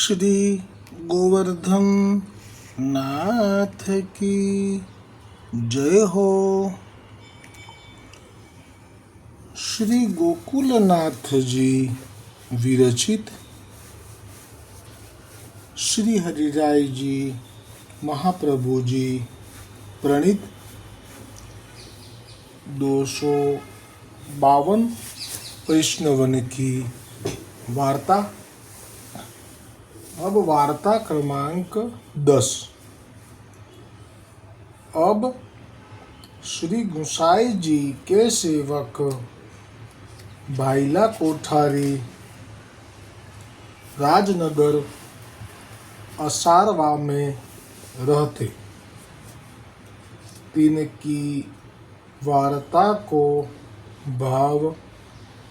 श्री गोवर्धन नाथ की जय हो श्री गोकुलनाथ जी विरचित श्री हरिराय जी महाप्रभु जी प्रणीत दो सौ बावन वैष्णवन की वार्ता अब वार्ता क्रमांक दस। अब श्री गुसाई जी के सेवक भाईला कोठारी, राजनगर, असारवा में रहते। तीन की वार्ता को भाव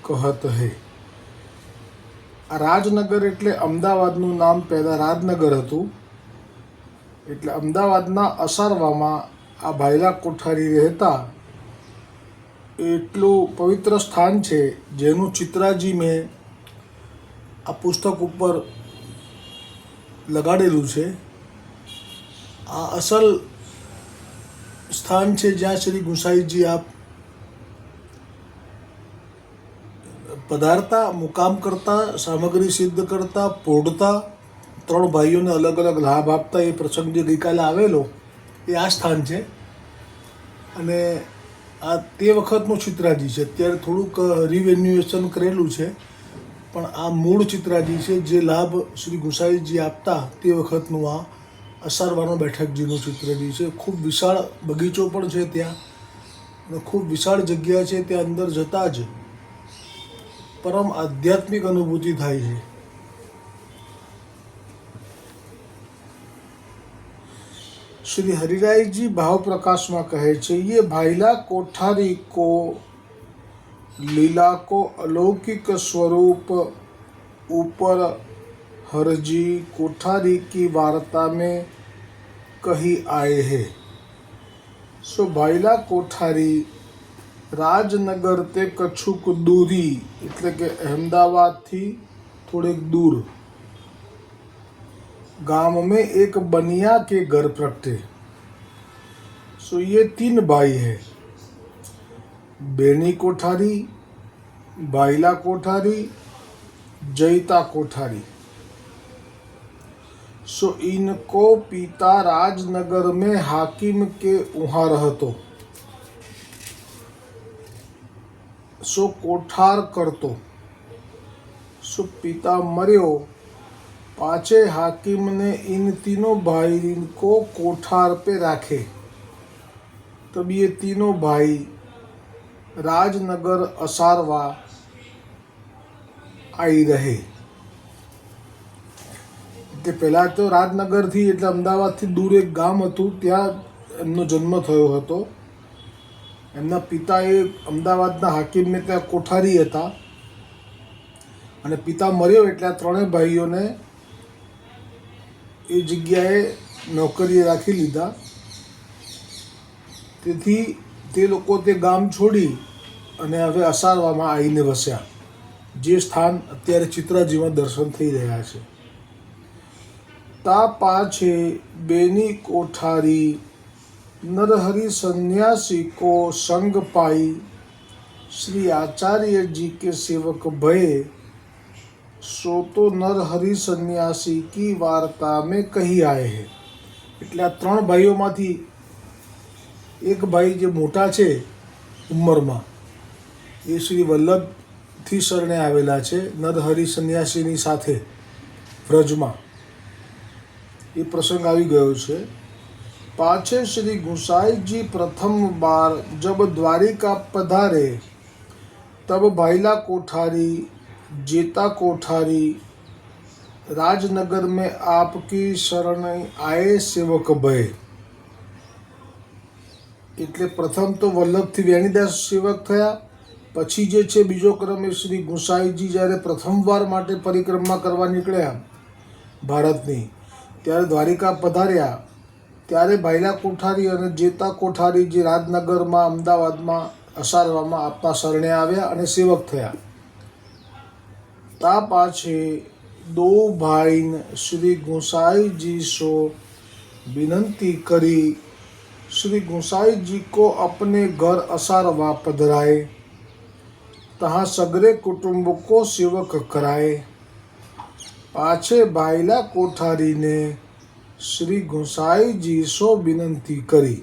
कहत है। રાજનગર એટલે અમદાવાદનું નામ પહેલાં રાજનગર હતું. એટલે અમદાવાદના અસારવામાં આ ભાયલા કોઠારી રહેતા એટલું પવિત્ર સ્થાન છે જેનું ચિત્રાજી મેં આ પુસ્તક ઉપર લગાડેલું છે. આ અસલ સ્થાન છે જ્યાં શ્રી ગુસાઈજી આપ પધારતા, મુકામ કરતા, સામગ્રી સિદ્ધ કરતા પોઢતા ત્રણ ભાઈઓને અલગ અલગ લાભ આપતા એ પ્રસંગ જે ગઈકાલે આવેલો, એ આ સ્થાન છે. અને આ તે વખતનું ચિત્રાજી છે. અત્યારે થોડુંક રિવેન્યુએશન કરેલું છે. પણ આ મૂળ ચિત્રાજી છે, જે લાભ શ્રી ગુસાઈજી આપતા તે વખતનું આ અસારવાનો બેઠકજીનું ચિત્રજી છે. ખૂબ વિશાળ બગીચો પણ છે ત્યાં. અને ખૂબ વિશાળ જગ્યા છે. ત્યાં અંદર જતાં જ પરમ આધ્યાત્મિક અનુભૂતિ થાય છે श्री हरिराय जी भाव प्रकाश में कहे छे ये भाईला कोठारी को लीला को अलौकिक स्वरूप ऊपर हरजी कोठारी की वार्ता में कही आए हैं सो भाईला कोठारी રાજનગર તે કચ્છુક દૂરી એટલે કે અહેમદાબાદથી થોડેક दूर गांव में एक बनिया के घर प्रगटे सो ये तीन भाई है बेनी कोठारी भाईला कोठारी जयता कोठारी सो इनको पिता राजनगर में हाकिम के उहाँ रहतो શું કોઠાર કરતો. શું પિતા મર્યો? પાછે હાકીમને ઇન તીનો ભાઈ કો કોઠાર પે રાખે? તબ યે તીનો ભાઈ, રાજનગર અસારવા આવી રહે. તે પહેલાં તો રાજનગરથી એટલે અમદાવાદથી દૂર એક ગામ હતું, ત્યાં એમનો જન્મ થયો હતો. એમના પિતા એ અમદાવાદના હાકીમને ત્યાં કોઠારી હતા. અને પિતા મર્યો એટલે આ ત્રણેય ભાઈઓને એ જગ્યાએ નોકરીએ રાખી લીધા. તેથી તે લોકો તે ગામ છોડી અને હવે અસારવામાં આવીને વસ્યા. જે સ્થાન અત્યારે ચિત્રાજીમાં દર્શન થઈ રહ્યા છે. તા પાછે બેની કોઠારી નરહરિ સંન્યાસી કો સંગ પાઈ શ્રી આચાર્યજી કે સેવક ભયે સો તો નરહરિ સંન્યાસી કી વાર્તા મેં કહી આય હે એટલે આ ત્રણ ભાઈઓમાંથી એક ભાઈ જે મોટા છે ઉંમરમાં એ શ્રી વલ્લભથી શરણે આવેલા છે નરહરિ સંન્યાસીની સાથે વ્રજમાં. એ પ્રસંગ આવી ગયો છે. पाछे श्री गुसाई जी प्रथम बार जब द्वारिका पधारे तब भाईला कोठारी जेता कोठारी राजनगर में आपकी शरण आए सेवक भय એટલે પ્રથમ તો વલ્લભથી વેણીદાસ સેવક થયા પછી જે છે બીજો ક્રમ એ શ્રી ગુસાઈજી જ્યારે પ્રથમવાર માટે પરિક્રમા કરવા નીકળ્યા ભારતની ત્યારે દ્વારિકા પધાર્યા ત્યારે ભાઈલા કોઠારી અને જેતા કોઠારી જે રાજનગરમાં, અમદાવાદમાં અસારવામાં આપના શરણે આવ્યા અને સેવક થયા. તા પાછે દો ભાઈને શ્રી ગોસાઈજી સો વિનંતી કરી, શ્રી ગોસાઈજી કો અપને ઘર અસારવા પધરાય, તહા સગરે કુટુંબ કો સેવક કરાય. પાછે ભાઈલા કોઠારીને श्री गोसाई जी सो विनंती करी,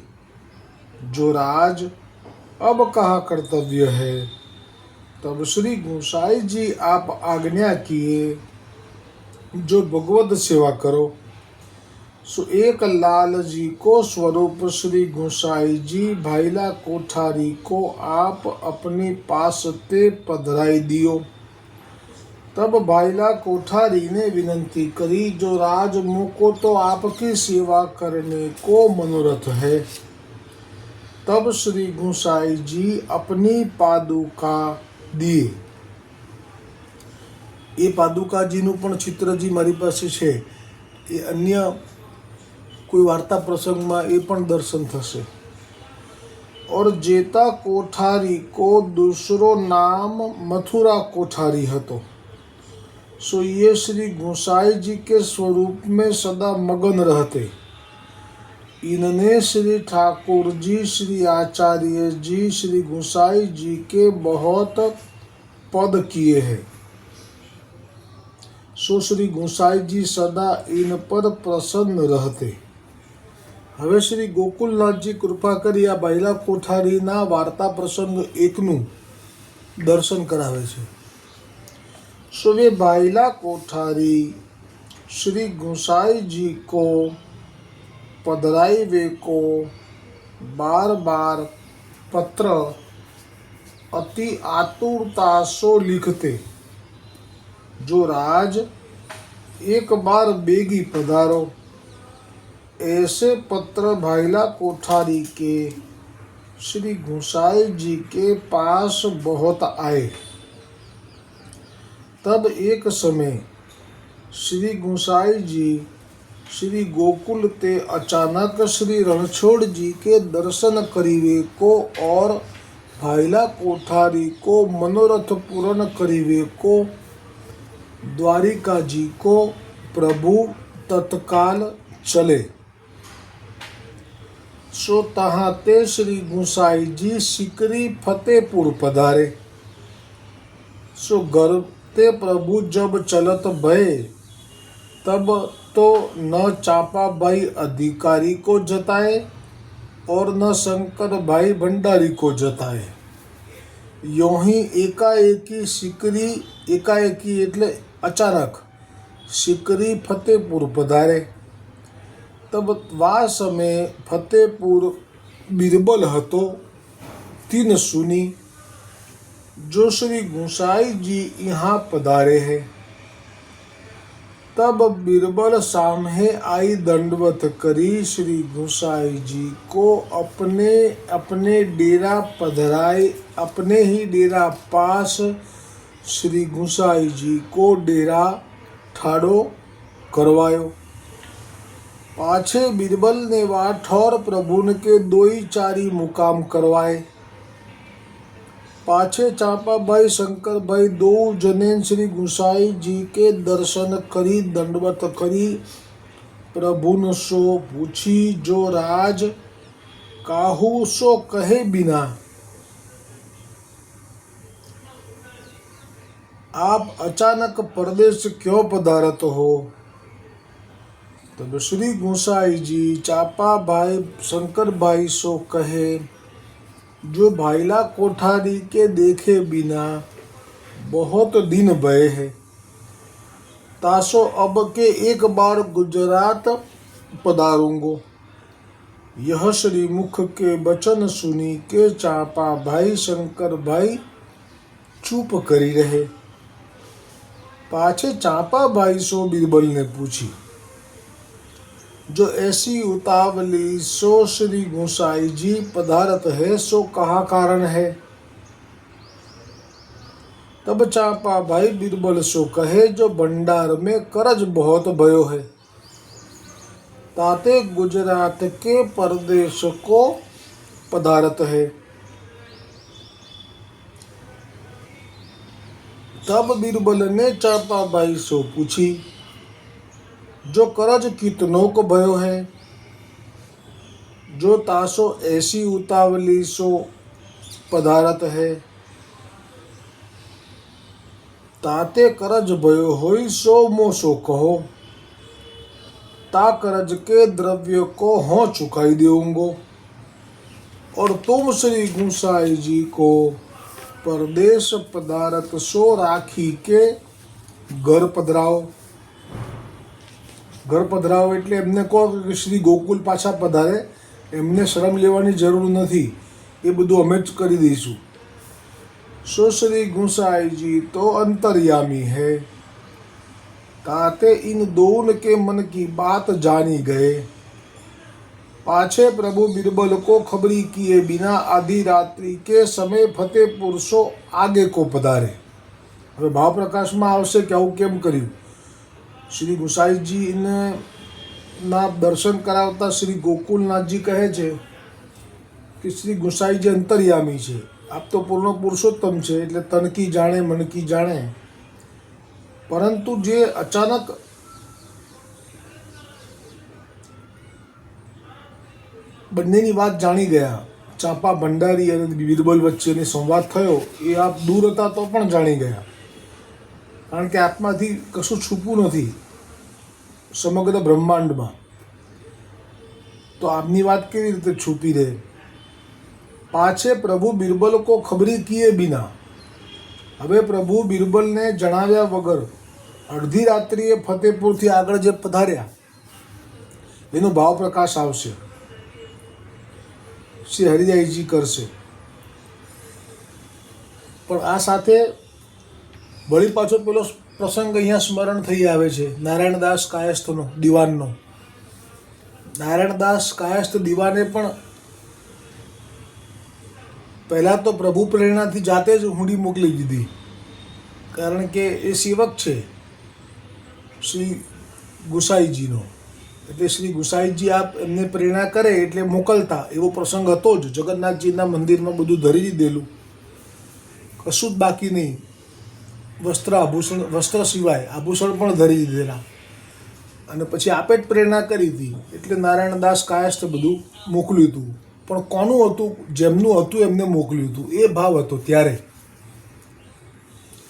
जो राज अब कहा कर्तव्य है? तब श्री गोसाई जी आप आज्ञा किए, जो भगवत सेवा करो। सो एक लाल जी को स्वरूप श्री गोसाई जी भाईला कोठारी को आप अपने पास ते पधराई दियो। તબ ભાઈલા કોઠારીને વિનંતી કરી જો રાજ મૂકો તો આપકી સેવા કરને કો મનોરથ હૈ તબ શ્રી ગુસાઈજી અપની પાદુકા દીએ એ પાદુકાજીનું પણ ચિત્રજી મારી પાસે છે એ અન્ય કોઈ વાર્તા પ્રસંગમાં એ પણ દર્શન થશે ઓર જેતા કોઠારી કો દૂસરો નામ મથુરા કોઠારી હતો सो ये श्री गोसाई जी के स्वरूप में सदा मगन रहते इनने श्री ठाकुर जी श्री आचार्य जी श्री गोसाई जी के बहुत पद किए हैं सो श्री गोसाई जी सदा इन पर प्रसन्न रहते હવે શ્રી ગોકુલનાથજી કૃપા કરી આ બૈલા કોઠારીના વાર્તા પ્રસંગ એકનું દર્શન કરાવે છે सो वे बाइला कोठारी श्री गोसाई जी को पधराई वे को बार बार पत्र अति आतुरता सो लिखते। जो राज एक बार बेगी पधारो, ऐसे पत्र भाईला कोठारी के श्री गोसाई जी के पास बहुत आए। तब एक समय श्री गोसाई जी, श्री गोकुल ते अचानक श्री रणछोड़ जी के दर्शन करीवे को और भाईला कोठारी को मनोरथ पूर्ण करीवे को, द्वारिका जी को प्रभु तत्काल चले। सो तहाँ ते श्री गोसाई जी सिकरी फतेहपुर पधारे। सो घर ते प्रभु जब चलत भय तब तो न चापा भाई अधिकारी को जताए और न शंकर भाई भंडारी को जताए યો ही એકાએકી સિકરી એકાએકી એટલે અચાનક સિકરી ફતેપુર પધારે તબ વા સમય ફતેપુર બિરબલ હતો તીન સુની जो श्री गोसाई जी यहाँ पधारे हैं। तब बीरबल सामने आई दंडवत करी श्री गोसाई जी को अपने अपने डेरा पधराए, अपने ही डेरा पास श्री गोसाई जी को डेरा ठाड़ो करवायो। पाछे बीरबल ने वा ठौर प्रभुन के दोई चारी मुकाम करवाए। पाछे चांपा भाई शंकर भाई दो जनेन श्री गुसाई जी के दर्शन करी, दंडवत करी। प्रभु न सो पूछी जो राज, काहू सो कहे बिना। आप अचानक परदेश क्यों पदारत हो? तब श्री गुसाई जी चापा भाई शंकर भाई सो कहे जो भाईला कोठारी के देखे बिना बहुत दिन भय है। तासो अब के एक बार गुजरात पधारूंगो। यह श्री मुख के वचन सुनी के चापा भाई शंकर भाई चुप करी रहे। पाछे चापा भाई सो बीरबल ने पूछी जो ऐसी उतावली सो श्री गोसाई जी पधारत है, सो कहा कारण है? तब चापा भाई बीरबल सो कहे, जो भंडार में करज बहुत भयो है। ताते गुजरात के परदेश को पधारत है। तब बीरबल ने चापा भाई सो पूछी जो करज कितनोक भयो है, जो ताशो ऐसी उतावली सो पदारत है। ताते करज भयो हो सो मो सो कहो, ता करज के द्रव्य को हो चुकाई दूंगो और तुम श्री गुसाई जी को परदेश पदारत सो राखी के घर पधराओ। ઘર પધરાવો એટલે એમને કહો કે શ્રી ગોકુલ પાછા પધારે એમને શરમ લેવાની જરૂર નથી એ બધું અમે જ કરી દઈશું सो श्री गुसाई जी तो अंतर्यामी है ताते इन दोन के मन की बात जानी गए पाछे प्रभु बिरबल को खबरी किए बिना आधी रात्रि के समय फतेहपुर સો આગે કો પધારે હવે ભાવ પ્રકાશમાં આવશે કે આવું કેમ કર્યું શ્રી ગોસાઈજીને ના દર્શન કરાવતા શ્રી ગોકુલનાથજી કહે છે કે શ્રી ગોસાઈજી અંતર્યામી છે. આપ તો પૂર્ણ પુરુષોત્તમ છે, એટલે તનકી જાણે મનકી જાણે. પરંતુ જે અચાનક બંનેની વાત જાણી ગયા. ચાંપા ભંડારી અને બિરબલ વચ્ચેની સંવાદ થયો. એ આપ દૂર હતા તો પણ જાણી ગયા. કારણ કે આત્માથી કશું છૂપું નથી. સમગ્ર બ્રહ્માંડમાં. તો આપની વાત કેવી રીતે છૂપી રહે? પાછે પ્રભુ બિરબલ કો ખબરી કીએ બિના. હવે પ્રભુ બિરબલને જણાવ્યા વગર અડધી રાત્રિએ ફતેપુરથી આગળ જે પધાર્યા, એનો ભાવ પ્રકાશ આવશે. શ્રી હરિદાસજી કરશે. પણ આ સાથે વળી પાછો પેલો પ્રસંગ અહીંયા સ્મરણ થઈ આવે છે. નારાયણદાસ કાયસ્થનો, દિવાનનો. નારાયણદાસ કાયસ્થ દિવાને પણ પહેલાં તો પ્રભુ પ્રેરણાથી જાતે જ હુંડી મોકલી દીધી. કારણ કે એ સેવક છે, શ્રી ગુસાઈજીનો. એટલે શ્રી ગુસાઈજી આપ એમને પ્રેરણા કરે એટલે મોકલતા. એવો પ્રસંગ હતો જ. જગન્નાથજીના મંદિરમાં બધું ધરી દીધેલું. કશું જ બાકી નહીં. વસ્ત્ર આભૂષણ, વસ્ત્ર સિવાય આભૂષણ પણ ધરી દીધેલા. અને પછી આપે જ પ્રેરણા કરી હતી. એટલે નારાયણદાસ કાયસ્થ બધું મોકલ્યું હતું. પણ કોનું હતું? જેમનું હતું, એમને મોકલ્યું હતું. એ ભાવ હતો ત્યારે.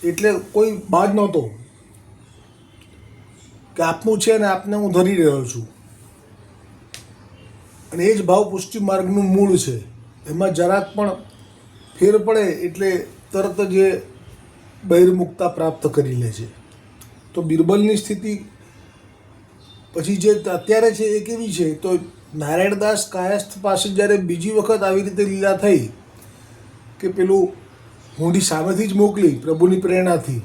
એટલે કોઈ બાદ નહોતો કે આપનું છે ને આપને હું ધરી રહ્યો છું. અને એ જ ભાવ પુષ્ટિ માર્ગનું મૂળ છે. એમાં જરાક પણ ફેર પડે એટલે તરત જ બહિર્મુક્તા પ્રાપ્ત કરી લે છે. તો બિરબલની સ્થિતિ પછી જે અત્યારે છે એ કેવી છે? તો નારાયણદાસ કાયસ્થ પાસે જ્યારે બીજી વખત આવી રીતે લીલા થઈ કે પેલું હુંડી સામેથી જ મોકલી પ્રભુની પ્રેરણાથી,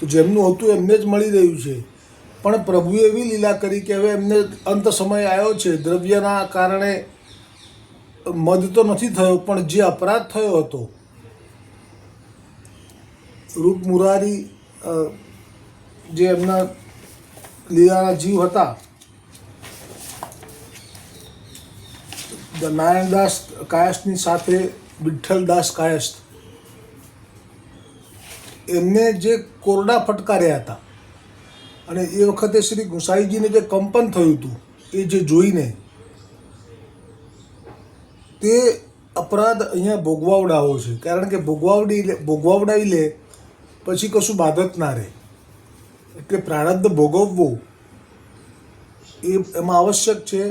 તો જેમનું હતું એમને જ મળી રહ્યું છે. પણ પ્રભુએ એવી લીલા કરી કે હવે એમને અંત સમય આવ્યો છે. દ્રવ્યના કારણે મદ તો નથી થયો, પણ જે અપરાધ થયો હતો રૂપ મુરારી જે એમના લીલાના જીવ હતા, નારાયણદાસ કાયસ્થની સાથે વિઠ્ઠલદાસ કાયસ્થ એમને જે કોરડા ફટકાર્યા હતા, અને એ વખતે શ્રી ગુસાઈજીને જે કંપન થયું હતું, એ જે જોઈને, તે અપરાધ અહીંયા ભોગવાવડાવો છે. કારણ કે ભોગવાવડી ભોગવાવડાવી લે પછી કશું બાધત ના રહે. એટલે પ્રારબ્ધ ભોગવવું એ એમાં આવશ્યક છે,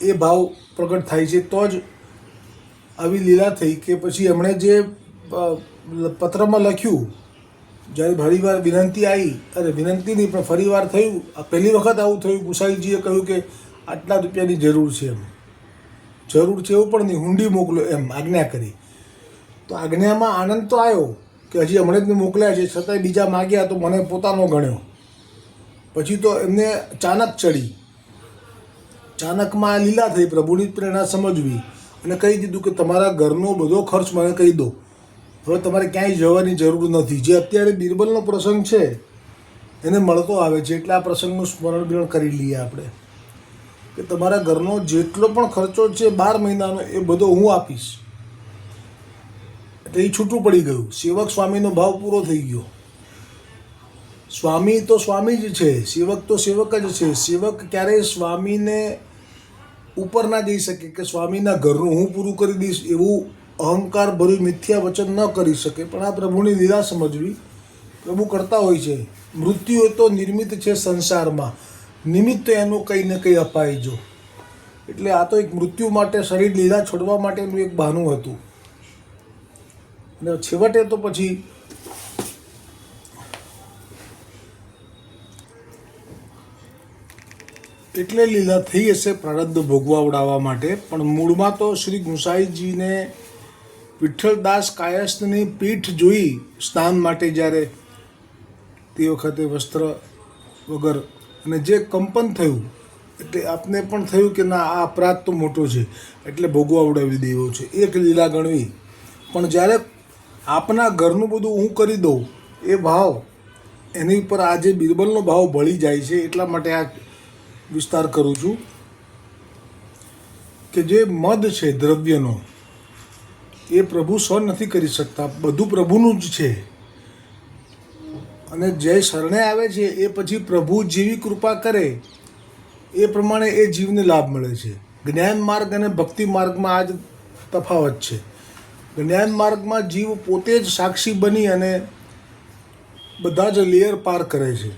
એ ભાવ પ્રગટ થાય છે. તો જ આવી લીલા થઈ કે પછી એમણે જે પત્રમાં લખ્યું, જ્યારે ફરીવાર વિનંતી આવી, અરે વિનંતી નહીં, પણ ફરીવાર થયું પહેલી વખત આવું થયું, ગુસાઈજીએ કહ્યું કે આટલા રૂપિયાની જરૂર છે એમ. જરૂર છે એવું પણ નહીં, હુંડી મોકલો એમ, આજ્ઞા કરી. તો આજ્ઞામાં આનંદ તો આવ્યો. કે હજી હમણાં જ મોકલ્યા છે, છતાંય બીજા માગ્યા તો મને પોતાનો ગણ્યો. પછી તો એમને ચાનક ચડી. ચાનકમાં લીલા થઈ પ્રભુની પ્રેરણા સમજવી અને કહી દીધું કે તમારા ઘરનો બધો ખર્ચ મને કહી દો. હવે તમારે ક્યાંય જવાની જરૂર નથી. જે અત્યારે બિરબલનો પ્રસંગ છે, એને મળતો આવે છે, એટલે આ પ્રસંગનું સ્મરણ બિરણ કરી લઈએ આપણે. કે તમારા ઘરનો જેટલો પણ ખર્ચો છે, બાર મહિનાનો, એ બધો હું આપીશ. એટલે એ છૂટું પડી ગયું. સેવક સ્વામીનો ભાવ પૂરો થઈ ગયો. સ્વામી તો સ્વામી જ છે. સેવક તો સેવક જ છે. સેવક ક્યારેય સ્વામીને ઉપર ના જઈ શકે કે સ્વામીના ઘરનું હું પૂરું કરી દઈશ એવું અહંકાર ભર્યું મિથ્યા વચન ન કરી શકે. પણ આ પ્રભુની લીલા સમજવી પ્રભુ કરતા હોય છે. મૃત્યુ તો નિર્મિત છે સંસારમાં. નિમિત્ત એનું કંઈ ને કંઈ અપાય જો. એટલે આ તો એક મૃત્યુ માટે શરીર લીલા છોડવા માટેનું એક બહાનું હતું. અને છેવટે તો પછી એટલે લીલા થઈ હશે પ્રારબ્ધ ભોગવાવડાવવા માટે. પણ મૂળમાં તો શ્રી ગુસાઈજીને વિઠ્ઠલદાસ કાયસ્થની પીઠ જોઈ સ્નાન માટે જ્યારે તે વખતે વસ્ત્ર વગર અને જે કંપન થયું, એટલે આપને પણ થયું કે ના, આ અપરાધ તો મોટો છે. એટલે ભોગવા ઉડાવી દેવો છે. એક લીલા ગણવી. પણ જ્યારે આપના ઘરનું બધું હું કરી દઉં, એ ભાવ, એની ઉપર આ જે બિરબલનો ભાવ ભળી જાય છે એટલા માટે આ વિસ્તાર કરું છું. કે જે મદ છે દ્રવ્યનો, એ પ્રભુ સહન નથી કરી શકતા, બધું પ્રભુનું જ છે. અને જે શરણે આવે છે, એ પછી પ્રભુ જેવી કૃપા કરે, એ પ્રમાણે એ જીવને લાભ મળે છે. જ્ઞાન માર્ગ અને ભક્તિ માર્ગમાં આ જ તફાવત છે. જ્ઞાન માર્ગમાં જીવ પોતે જ સાક્ષી બની અને બધા જ લેયર પાર કરે છે.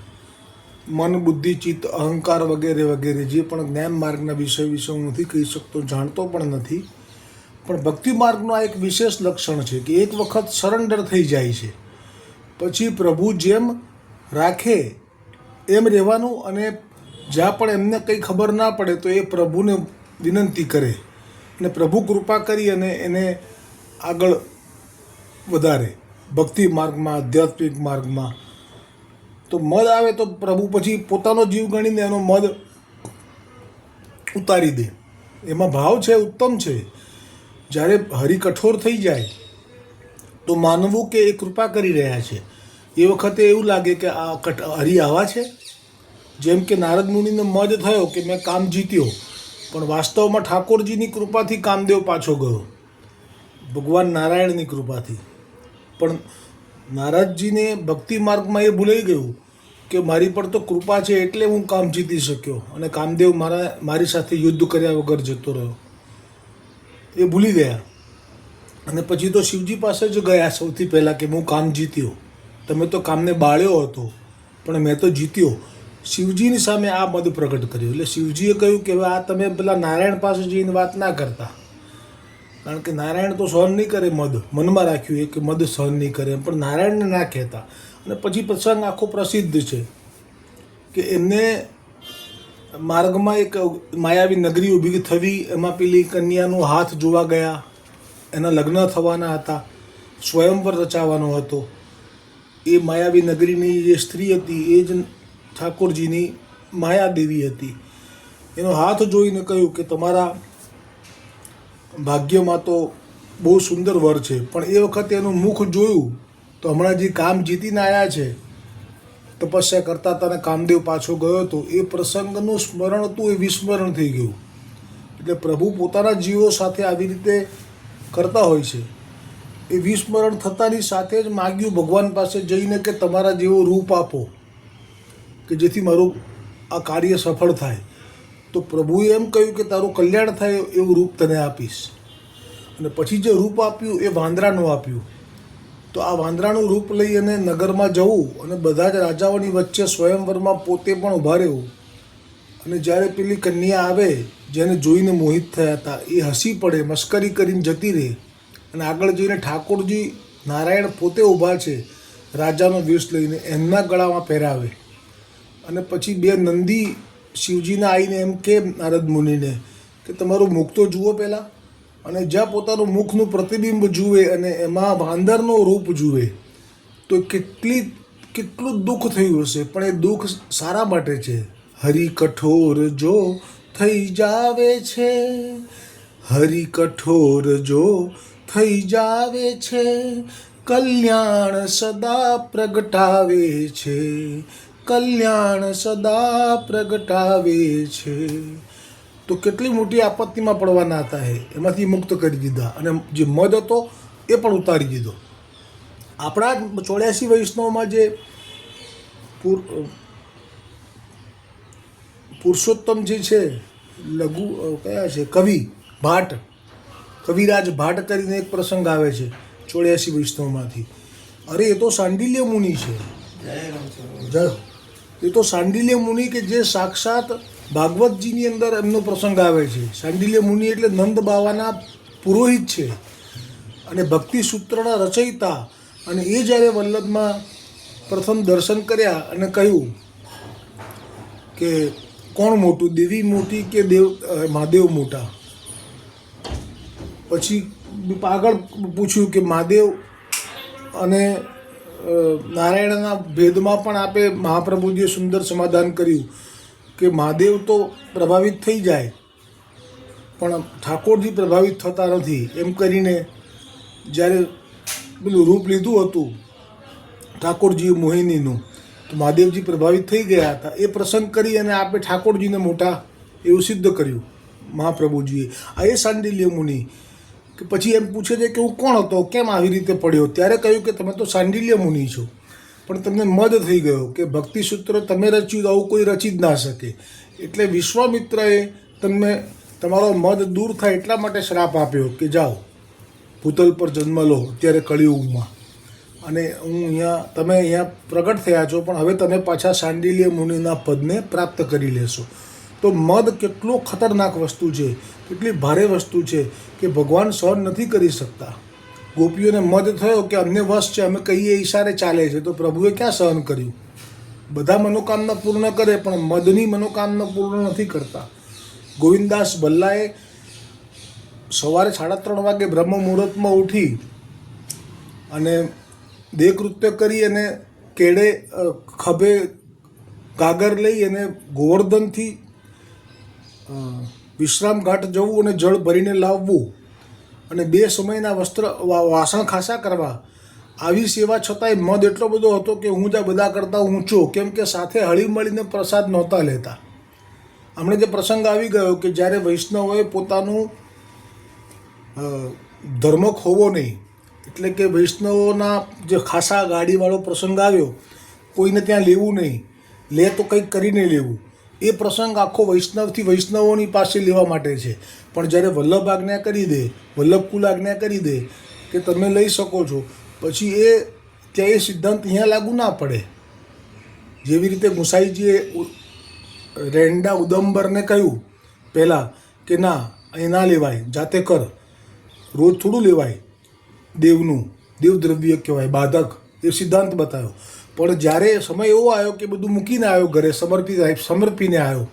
મન, બુદ્ધિ, ચિત્ત, અહંકાર વગેરે વગેરે જે પણ જ્ઞાન માર્ગના વિષય વિશે હું નથી કહી શકતો, જાણતો પણ નથી. પણ ભક્તિ માર્ગનું આ એક વિશેષ લક્ષણ છે કે એક વખત સરેન્ડર થઈ જાય છે. પછી પ્રભુ જેમ રાખે એમ રહેવાનું અને જ્યાં પણ એમને કંઈ ખબર ના પડે તો એ પ્રભુને વિનંતી કરે. અને પ્રભુ કૃપા કરી અને એને આગળ વધારે, ભક્તિ માર્ગમાં, આધ્યાત્મિક માર્ગમાં. તો મદ આવે તો પ્રભુ પછી પોતાનો જીવ ગણીને એનો મદ ઉતારી દે. એમાં ભાવ છે, ઉત્તમ છે. જ્યારે હરિ કઠોર થઈ જાય, તો માનવું કે એ કૃપા કરી રહ્યા છે. એ વખતે એવું લાગે કે આ કઠ હરિ આવા છે? જેમ કે નારદ મુનિને મદ થયો કે મેં કામ જીત્યો, પણ વાસ્તવમાં ઠાકોરજીની કૃપાથી કામદેવ પાછો ગયો. ભગવાન નારાયણની કૃપાથી. પણ નારાજજીને ભક્તિ માર્ગમાં એ ભૂલાઈ ગયું કે મારી પર તો કૃપા છે એટલે હું કામ જીતી શક્યો અને કામદેવ મારા, મારી સાથે યુદ્ધ કર્યા વગર જતો રહ્યો. એ ભૂલી ગયા. અને પછી તો શિવજી પાસે જ ગયા સૌથી પહેલાં કે હું કામ જીત્યો. તમે તો કામને બાળ્યો હતો, પણ મેં તો જીત્યો. શિવજીની સામે આ મદ પ્રગટ કર્યું. એટલે શિવજીએ કહ્યું કે આ તમે પેલા નારાયણ પાસે જઈને વાત ના કરતા. કારણ કે નારાયણ તો સહન નહીં કરે મધ. મનમાં રાખ્યું એ કે મધ સહન નહીં કરે પણ નારાયણને ના કહેતા. અને પછી પ્રસંગ આખો પ્રસિદ્ધ છે કે એમને માર્ગમાં એક માયાવી નગરી ઊભી થવી, એમાં પેલી કન્યાનો હાથ જોવા ગયા. એના લગ્ન થવાના હતા. સ્વયંવર રચાવાનો હતો. એ માયાવી નગરીની જે સ્ત્રી હતી, એ જ ઠાકોરજીની માયાદેવી હતી. એનો હાથ જોઈને કહ્યું કે તમારા ભાગ્યમાં તો બહુ સુંદર વર છે. પણ એ વખતે એનું મુખ જોયું, તો હમણાં જે કામ જીતીને આવ્યા છે, તપસ્યા કરતા હતા અને કામદેવ પાછો ગયો હતો એ પ્રસંગનું સ્મરણ હતું, એ વિસ્મરણ થઈ ગયું. એટલે પ્રભુ પોતાના જીવો સાથે આવી રીતે કરતા હોય છે. એ વિસ્મરણ થતાની સાથે જ માગ્યું ભગવાન પાસે જઈને કે તમારા જેવો રૂપ આપો, કે જેથી મારું આ કાર્ય સફળ થાય. તો પ્રભુએ એમ કહ્યું કે તારું કલ્યાણ થાય એવું રૂપ તને આપીશ. અને પછી જે રૂપ આપ્યું એ વાંદરાનું આપ્યું. તો આ વાંદરાનું રૂપ લઈ અને નગરમાં જવું અને બધા જ રાજાઓની વચ્ચે સ્વયંવરમાં પોતે પણ ઊભા રહેવું. અને જ્યારે પેલી કન્યા આવે, જેને જોઈને મોહિત થયા હતા, એ હસી પડે, મસ્કરી કરીને જતી રહે. અને આગળ જઈને ઠાકોરજી નારાયણ પોતે ઊભા છે, રાજાનો વેશ લઈને એમના ગળામાં પહેરાવે. અને પછી બે નંદી શિવજીના આવીને એમ કે નારદ મુનિને કે તમારું મુખ તો જુઓ પહેલાં અને જ્યાં પોતાનું મુખનું પ્રતિબિંબ જુએ અને એમાં વાંદરનો રૂપ જુએ, તો કેટલી, કેટલું દુઃખ થયું હશે. પણ એ દુઃખ સારા માટે છે. હરિ કઠોર જો થઈ જાવે છે હરિ કઠોર જો થઈ જાવે છે, કલ્યાણ સદા પ્રગટાવે છે. કલ્યાણ સદા પ્રગટાવે છે. તો કેટલી મોટી આપત્તિમાં પડવાના હતા એ? એમાંથી મુક્ત કરી દીધા અને જે મદ હતો એ પણ ઉતારી દીધો. આપણા ચોર્યાસી વૈષ્ણવમાં જે પુર પુરુષોત્તમ જે છે લઘુ કયા છે? કવિ ભાટ. કવિરાજ ભાટ કરીને એક પ્રસંગ આવે છે ચોર્યાસી વૈષ્ણવમાંથી. અરે એ તો સાંડિલ્ય મુનિ છે. જય. એ તો સાંડિલ્ય મુનિ કે જે સાક્ષાત ભાગવતજીની અંદર એમનો પ્રસંગ આવે છે. સાંડિલ્ય મુનિ એટલે નંદ બાવાના પુરોહિત છે. અને ભક્તિ સૂત્રના રચયિતા અને એ જ્યારે વલ્લભમાં પ્રથમ દર્શન કર્યા અને કહ્યું કે કોણ મોટું, દેવી મોટી કે દેવ મહાદેવ મોટા? પછી આગળ પૂછ્યું કે મહાદેવ અને નારાયણના ભેદમાં પણ આપે મહાપ્રભુજીએ સુંદર સમાધાન કર્યું કે મહાદેવ તો પ્રભાવિત થઈ જાય, પણ ઠાકોરજી પ્રભાવિત થતા નથી. એમ કરીને જ્યારે પેલું રૂપ લીધું હતું ઠાકોરજી મોહિનીનું, તો મહાદેવજી પ્રભાવિત થઈ ગયા હતા. એ પ્રસંગ કરી અને આપણે ઠાકોરજીને મોટા એવું સિદ્ધ કર્યું મહાપ્રભુજીએ. આ એ સાંડિલ્ય મુનિ કે પછી એમ પૂછે છે કે હું કોણ હતો? કેમ આવી રીતે પડ્યો? ત્યારે કહ્યું કે તમે તો સાંડિલ્ય મુનિ છો. પણ તમને મદ થઈ ગયો કે ભક્તિ સૂત્ર તમે રચ્યું આવું કોઈ રચી જ ના શકે. એટલે વિશ્વામિત્રએ તમને તમારો મદ દૂર થાય એટલા માટે શ્રાપ આપ્યો કે જાઓ, ભૂતલ પર જન્મ લો, અત્યારે કળિયુગમાં. અને હું અહીંયા, તમે અહીંયા પ્રગટ થયા છો, પણ હવે તમે પાછા સાંડિલ્ય મુનિના પદને પ્રાપ્ત કરી લેશો. તો મદ કેટલો ખતરનાક વસ્તુ છે. કેટલી ભારે વસ્તુ છે કે ભગવાન સહન નથી કરી શકતા. ગોપીઓને મદ થયો કે અમને વશ છે, અમે કહીએ ઈશારે ચાલે છે, તો પ્રભુએ ક્યાં સહન કર્યું? બધા મનોકામના પૂર્ણ કરે, પણ મદની મનોકામના પૂર્ણ નથી કરતા. ગોવિંદાસ ભલ્લાએ સવારે સાડા ત્રણ વાગે બ્રહ્મ મુહૂર્તમાં ઉઠી અને દેહકૃત્ય કરી અને કેડે ખભે ગાગર લઈ અને ગોવર્ધનથી વિશ્રામ ઘાટ જવું અને જળ ભરીને લાવવું અને બે સમયના વસ્ત્ર વાસણ ખાસા કરવા, આવી સેવા છતાંય મદ એટલો બધો હતો કે હું જ્યાં બધા કરતાં ઊંચો, કેમ કે સાથે હળી મળીને પ્રસાદ નહોતા લેતા. હમણાં જે પ્રસંગ આવી ગયો કે જ્યારે વૈષ્ણવોએ પોતાનું ધર્મ ખોવો નહીં, એટલે કે વૈષ્ણવોના જે ખાસા ગાડીવાળો પ્રસંગ આવ્યો, કોઈને ત્યાં લેવું નહીં, લે તો કંઈક કરીને લેવું. એ પ્રસંગ આખો વૈષ્ણવથી વૈષ્ણવોની પાસે લેવા માટે છે. પણ જ્યારે વલ્લભ આજ્ઞા કરી દે, વલ્લભ કુલ આજ્ઞા કરી દે, કે તમે લઈ શકો છો, પછી એ ત્યાં એ સિદ્ધાંત અહીંયા લાગુ ના પડે. જેવી રીતે ગુસાઈજીએ રેંડા ઉદંબરને કહ્યું, પહેલાં કે ના, અહીં ના લેવાય, જાતે કર. રોજ થોડું લેવાય. દેવનું, દેવદ્રવ્ય કહેવાય, બાધક. એ સિદ્ધાંત બતાવ્યો પણ જ્યારે સમય એવો આવ્યો કે બધું મૂકીને આવ્યો ઘરે, સમર્પિત સમર્પીને આવ્યો.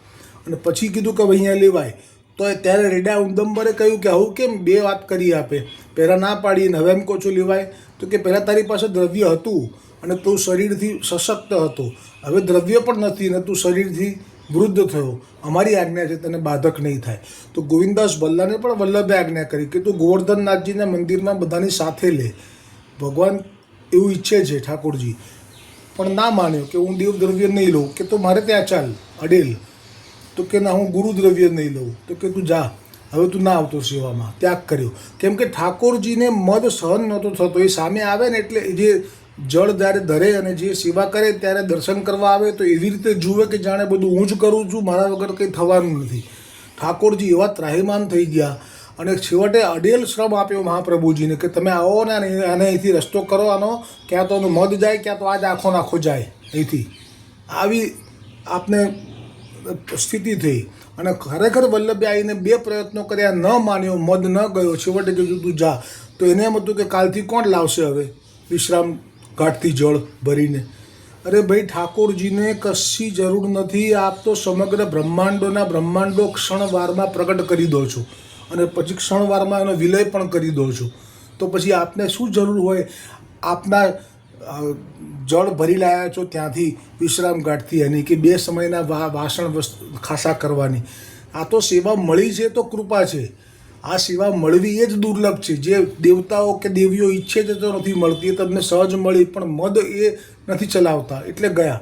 અને પછી કીધું કે ભાઈ અહીંયા લેવાય. તો ત્યારે રેડા ઉદંબરે કહ્યું કે આવું કેમ? બે વાત કરી આપે. પહેલાં ના પાડીને હવે એમ કહો છો લેવાય. તો કે પહેલાં તારી પાસે દ્રવ્ય હતું અને તું શરીરથી સશક્ત હતો. હવે દ્રવ્ય પણ નથી ને તું શરીરથી વૃદ્ધ થયો. અમારી આજ્ઞા છે તને બાધક નહીં થાય. તો ગોવિંદાસ ભલ્લાને પણ વલ્લભે આજ્ઞા કરી કે તું ગોવર્ધનનાથજીના મંદિરમાં બધાની સાથે લે. ભગવાન એવું ઈચ્છે છે ઠાકોરજી. પણ ના માન્યો કે હું દેવ દ્રવ્ય નહીં લઉં, કે તો મારે ત્યાં ચાલ, અડેલ. તો કે ના, હું ગુરુ દ્રવ્ય નહીં લઉં. તો કે તું જા. હવે તું ના આવતો સેવામાં. ત્યાગ કર્યો. કેમ કે ઠાકોરજીને મદ સહન નહોતો થતો. એ સામે આવે ને એટલે જે જળ જ્યારે ધરે અને જે સેવા કરે ત્યારે દર્શન કરવા આવે, તો એવી રીતે જુએ કે જાણે બધું હું જ કરું છું, મારા વગર કંઈ થવાનું નથી. ઠાકોરજી એવા ત્રાહિમાન થઈ ગયા. અને છેવટે અડેલ શ્રમ આપ્યો મહાપ્રભુજીને કે તમે આવો ને આને અહીંથી રસ્તો કરો આનો, ક્યાં તો મધ જાય, ક્યાં તો આજ આખો નાખો જાય અહીંથી. આવી આપને સ્થિતિ થઈ. અને ખરેખર વલ્લભે આવીને બે પ્રયત્નો કર્યા, ન માન્યો મદ ન ગયો. છેવટે કીધું તું જા, તો એને એમ હતું કે કાલથી કોણ લાવશે હવે વિશ્રામ ઘાટથી જળ ભરીને? અરે ભાઈ, ઠાકોરજીને કશી જરૂર નથી. આપ તો સમગ્ર બ્રહ્માંડોના બ્રહ્માંડો ક્ષણવારમાં પ્રગટ કરી દો છો. અને પછી ક્ષણવારમાં એનો વિલય પણ કરી દો છો. તો પછી આપને શું જરૂર હોય? આપના જળ ભરી લાયા છો ત્યાંથી વિશ્રામ ઘાટથી એની કે બે સમયના વાસણ વસ્તુ ખાસા કરવાની. આ તો સેવા મળી છે તો કૃપા છે. આ સેવા મળવી એ જ દુર્લભ છે. જે દેવતાઓ કે દેવીઓ ઈચ્છે છે તો નથી મળતી. એ તમને સહજ મળી પણ મદ એ નથી ચલાવતા. એટલે ગયા.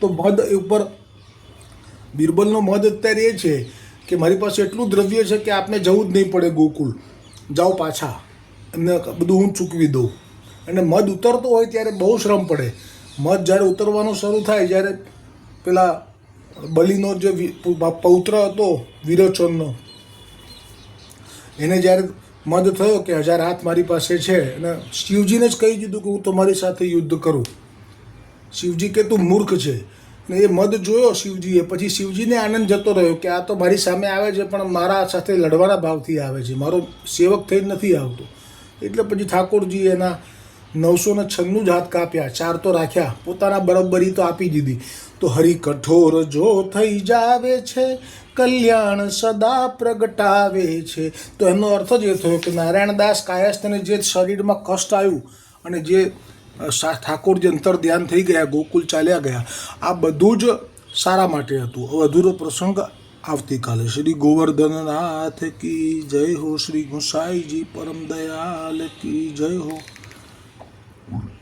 તો મદ ઉપર, બિરબલનો મદ અત્યારે એ છે કે મારી પાસે એટલું દ્રવ્ય છે કે આપને જવું જ નહીં પડે ગોકુળ. જાઓ પાછા. એમને બધું હું ચૂકવી દઉં. અને મધ ઉતરતો હોય ત્યારે બહુ શ્રમ પડે. મધ જ્યારે ઉતરવાનું શરૂ થાય, જ્યારે પેલા બલિનો જે પૌત્ર હતો, વિરોચનનો, એને જ્યારે મધ થયો કે હજાર હાથ મારી પાસે છે, અને શિવજીને જ કહી દીધું કે હું તમારી સાથે યુદ્ધ કરું. શિવજી કે તું મૂર્ખ છે. એ મદ જોયો શિવજીએ. પછી શિવજીને આનંદ જતો રહ્યો કે આ તો મારી સામે આવે છે, પણ મારા સાથે લડવાના ભાવથી આવે છે. મારો સેવક થઈ નથી આવતો. એટલે પછી ઠાકોરજી એના નવસો ને છન્નું જ હાથ કાપ્યા. ચાર તો રાખ્યા. પોતાના બરોબરી તો આપી દીધી. તો હરિ કઠોર જો થઈ જાવે છે, કલ્યાણ સદા પ્રગટાવે છે. તો એનો અર્થ જ એ થયો કે નારાયણદાસ કાયસ્થને જે શરીરમાં કષ્ટ આવ્યું અને જે ઠાકોરજી અંતર ધ્યાન થઈ ગયા, ગોકુલ ચાલ્યા ગયા, આ બધું જ સારા માટે હતું. હવે અધૂરો પ્રસંગ આવતીકાલે. શ્રી ગોવર્ધનનાથ કી જય હો, શ્રી ગુસાઈજી પરમ દયાલ કી જય હો.